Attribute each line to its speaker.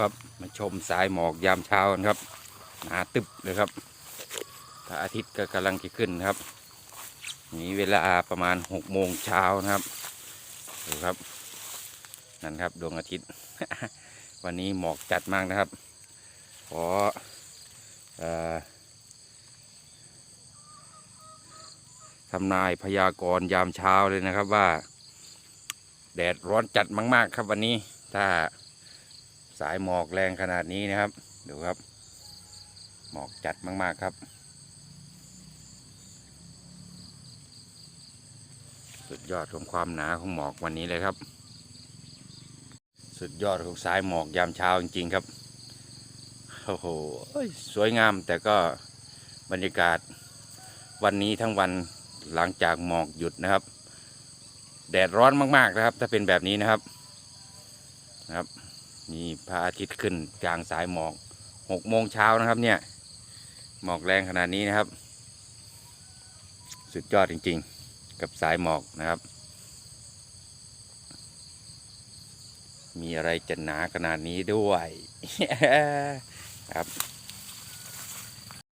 Speaker 1: ครับ มาชมสายหมอกยามเช้ากันครับหนาตึบเลยครับพระอาทิตย์ก็กำลังจะขึ้นครับ นี่เวลาประมาณหกโมงเช้านะครับดูครับนั่นครับดวงอาทิตย์ วันนี้หมอกจัดมากนะครับ ขออทำนายพยากรณ์ยามเช้าเลยนะครับว่า แดดร้อนจัดมาก ๆ ครับวันนี้ถ้า สายหมอกแรงขนาดนี้นะครับ ดูครับ หมอกจัดมาก ๆ ครับ สุดยอดของความหนาของหมอกวันนี้เลยครับ สุดยอดของสายหมอกยามเช้าจริง ๆ ครับโอ้โหสวยงามแต่ก็บรรยากาศวันนี้ทั้งวันหลังจากหมอกหยุดนะครับ แดดร้อนมาก ๆ นะครับ ถ้าเป็นแบบนี้นะครับนะครับ นี่พระอาทิตย์ขึ้นกลางสายหมอกหกโมงเช้านะครับเนี่ย หมอกแรงขนาดนี้นะครับ สุดยอดจริงๆ กับสายหมอกนะครับ มีอะไรจะหนาขนาดนี้ด้วยครับ